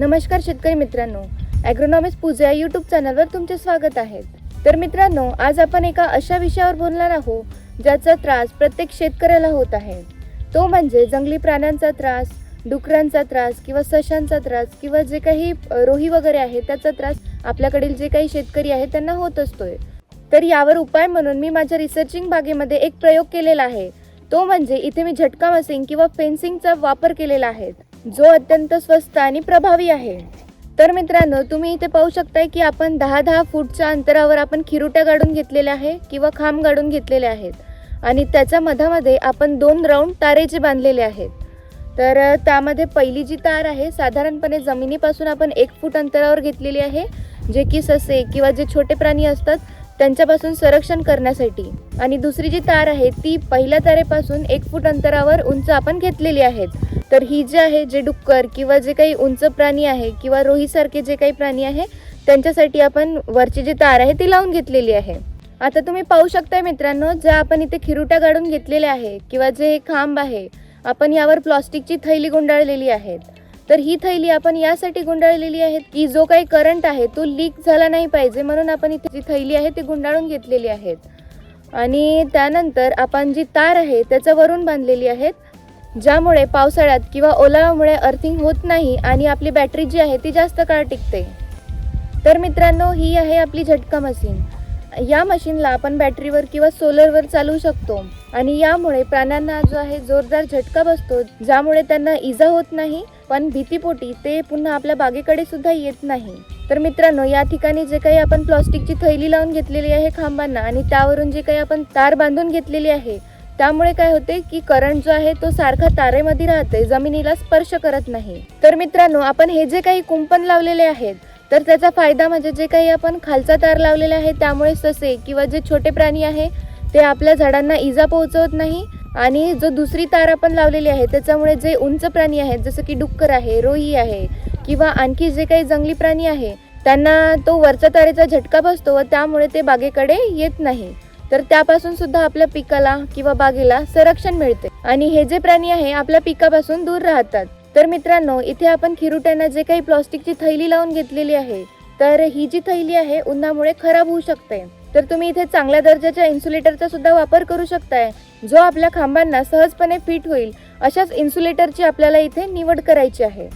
नमस्कार शेतकरी मित्रांनो. ॲग्रोनॉमिक्स पूजा यूट्यूब चॅनलवर तुमचे स्वागत आहे. तर मित्रांनो आज आपण एका अशा विषयावर बोलणार आहोत ज्याचा त्रास प्रत्येक शेतकऱ्याला होत आहे. तो म्हणजे जंगली प्राण्यांचा त्रास डुकरांचा त्रास किंवा सशांचा त्रास किंवा जे काही रोही वगैरे आहे त्याचा त्रास आपल्याकडील जे काही शेतकरी आहे त्यांना होत असतोय. तर यावर उपाय म्हणून मी माझ्या रिसर्चिंग बागेमध्ये एक प्रयोग केलेला आहे. तो म्हणजे इथे मी झटका मसिंग किंवा फेन्सिंगचा वापर केलेला आहे. जो अत्यंत स्वस्त आणि प्रभावी आहे. तर मित्रांनो तुम्ही इथे पाहू शकताय की आपण दहा दहा फूटच्या अंतरावर आपण खिरुट्या गाडून घेतलेल्या आहे किंवा खांब गाडून घेतलेले आहेत. आणि त्याच्या मधामध्ये आपण दोन राऊंड तारेचे बांधलेले आहेत. तर त्यामध्ये पहिली जी तार आहे साधारणपणे जमिनीपासून आपण एक फूट अंतरावर घेतलेली आहे जे की ससे किंवा जे छोटे प्राणी असतात त्यांच्यापासून संरक्षण करण्यासाठी. आणि दुसरी जी तार आहे ती पहिल्या तारेपासून एक फूट अंतरावर उंच आपण घेतलेली आहेत. तर ही जी आहे जे डुक्कर किंवा जे काही उंच प्राणी आहे किंवा रोहीसारखे जे काही प्राणी आहे त्यांच्यासाठी आपण वरची जी तार आहे ती लावून घेतलेली आहे. आता तुम्ही पाहू शकताय मित्रांनो ज्या आपण इथे खिरुट्या गाडून घेतलेल्या आहे किंवा जे हे खांब आहे आपण यावर प्लॉस्टिकची थैली गुंडाळलेली आहेत. तर ही थैली आपण यासाठी गुंडाळलेली आहे की जो काही करंट आहे तो लीक झाला नाही पाहिजे म्हणून आपण इथे जी थैली आहे ती गुंडाळून घेतलेली आहेत. आणि त्यानंतर आपण जी तार आहे त्याच्या वरून बांधलेली आहेत ज्यामुळे पावसाळ्यात किंवा ओलावामुळे अर्थिंग होत नाही आणि आपली बॅटरी जी आहे ती जास्त काळ टिकते. तर मित्रांनो ही आहे आपली झटका मशीन या मशीनला आपण बॅटरीवर किंवा सोलरवर चालवू शकतो. आणि यामुळे प्राण्यांना जो आहे जोरदार झटका बसतो ज्यामुळे त्यांना इजा होत नाही पण भीतीपोटी ते पुन्हा आपल्या बागेकडे सुद्धा येत नाही. तर मित्रांनो या ठिकाणी जे काही आपण प्लास्टिकची थैली लावून घेतलेली आहे खांबांना आणि त्यावरून जे काही आपण तार बांधून घेतलेली आहे त्यामुळे काय होते की करंट जो आहे तो सारखा तारेमध्ये राहते जमिनीला स्पर्श करत नाही. तर मित्रांनो आपण हे जे काही कुंपण लावलेले आहेत तर त्याचा फायदा म्हणजे जे काही आपण खालचा तार लावलेला आहे त्यामुळे ससे किंवा जे छोटे प्राणी आहे ते आपल्या झाडांना इजा पोहोचवत नाही. आणि जो दुसरी तार आपण लावलेली आहे त्याच्यामुळे जे उंच प्राणी आहेत जसं की डुक्कर आहे रोही आहे किंवा आणखी जे काही जंगली प्राणी आहे त्यांना तो वरच्या तारेचा झटका बसतो व त्यामुळे ते बागेकडे येत नाही. तर त्यापासून सुद्धा आपल्या पिकाला किंवा बागेला संरक्षण मिळते. आणि हे जे प्राणी आहे आपल्या पिकापासून दूर राहतात. तर मित्रांनो इथे आपण खिरुट्यांना जे काही प्लास्टिकची थैली लावून घेतलेली आहे तर ही जी थैली आहे उन्हामुळे खराब होऊ शकते. तर तुम्ही इथे चांगल्या दर्जाच्या इन्सुलेटरचा सुद्धा वापर करू शकताय जो आपल्या खांबांना सहजपणे फिट होईल. अशाच इन्सुलेटरची आपल्याला इथे निवड करायची आहे.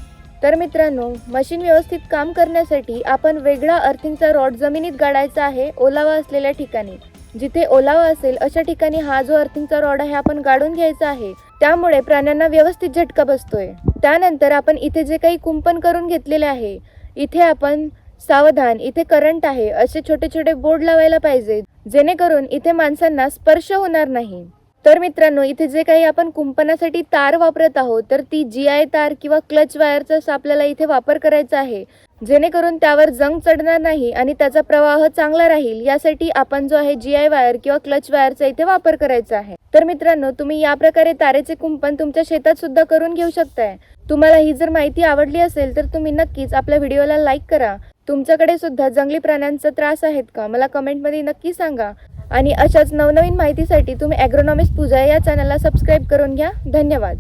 तर मित्रांनो मशीन व्यवस्थित काम करण्यासाठी आपण वेगळा अर्थिंगचा रॉड जमिनीत गाडायचा आहे ओलावा असलेल्या ठिकाणी. जिथे ओलावा असेल अशा ठिकाणी हा जो अर्थिंगचा रॉड आहे आपण गाडून घ्यायचा आहे. त्यामुळे प्राण्यांना व्यवस्थित झटका बसतोय. त्यानंतर आपण इथे जे काही कुंपण करून घेतलेले आहे इथे आपण सावधान इथे करंट आहे असे छोटे छोटे बोर्ड लावायला पाहिजे जेणेकरून इथे माणसांना स्पर्श होणार नाही. तर मित्रांनो इथे जे काही आपण कुंपणासाठी तार वापरत आहोत तर ती जी आय तार किंवा क्लच वायरचा आपल्याला इथे वापर करायचा आहे. जेणेकरून त्यावर जंग चढणार नाही आणि त्याचा प्रवाह चांगला राहील यासाठी आपण जो आहे जी आय वायर किंवा क्लच वायरचा इथे वापर करायचा आहे. तर मित्रांनो तुम्ही या प्रकारे तारेचे कुंपण तुमच्या शेतात सुद्धा करून घेऊ शकताय. तुम्हाला ही जर माहिती आवडली असेल तर तुम्ही नक्कीच आपल्या व्हिडिओला लाईक करा. तुमच्याकडे सुद्धा जंगली प्राण्यांचा त्रास आहेत का? मला कमेंटमध्ये नक्की सांगा. आणि अशाच नवनवीन माहितीसाठी तुम्ही ॲग्रोनॉमिक्स पूजा या चॅनलला सबस्क्राईब करून घ्या. धन्यवाद.